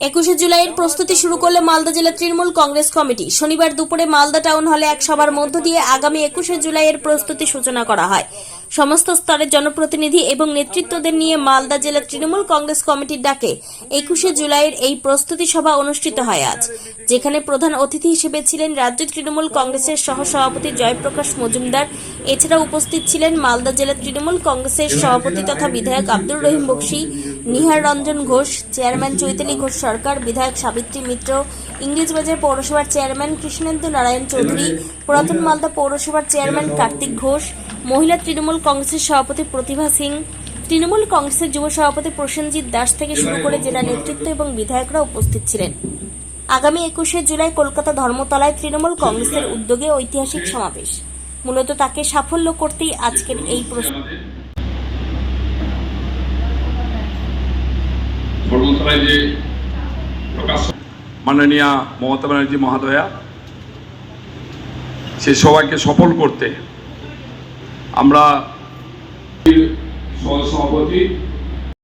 একুশে জুলাইয়ের প্রস্তুতি শুরু করলে মালদা জেলা তৃণমূল কংগ্রেস কমিটি। শনিবার দুপুরে মালদা টাউন হলে এক সভার মধ্য দিয়ে আগামী একুশে জুলাইয়ের প্রস্তুতি সূচনা করা হয়। সমস্ত স্তরের জনপ্রতিনিধি এবং নেতৃত্বদের নিয়ে মালদা জেলা তৃণমূল কংগ্রেস কমিটির ডাকে একুশে জুলাইয়ের এই প্রস্তুতি সভা অনুষ্ঠিত হয় আজ, যেখানে প্রধান অতিথি হিসেবে ছিলেন রাজ্য তৃণমূল কংগ্রেসের সহসভাপতি জয়প্রকাশ মজুমদার। এছাড়া উপস্থিত ছিলেন মালদা জেলা তৃণমূল কংগ্রেসের সভাপতি তথা বিধায়ক আব্দুর রহিম বক্সি নিহার রঞ্জন ঘোষ, চেয়ারম্যান চৈতালি ঘোষ সরকার, বিধায়ক সাবিত্রী মিত্র ইংরেজবাজার পৌরসভার চেয়ারম্যান কৃষ্ণেন্দু নারায়ণ চৌধুরী, পুরাতন মালদা পৌরসভার চেয়ারম্যান কার্তিক ঘোষ, মহিলা তৃণমূল কংগ্রেসের সভাপতি প্রতিভা সিং, তৃণমূল কংগ্রেসের যুব সভাপতি প্রসেনজিৎ দাস থেকে শুরু করে জেলা নেতৃত্ব এবং বিধায়করা উপস্থিত ছিলেন। আগামী একুশে জুলাই কলকাতা ধর্মতলায় তৃণমূল কংগ্রেসের উদ্যোগে ঐতিহাসিক সমাবেশ। মূলত তাকে সাফল্য করতেই আজকের এই প্রস্তুতি ধর্মতলায় যে মাননীয়া মমতা ব্যানার্জি মহাদয়া সে সবাইকে সফল করতে আমরা সহসভাপতি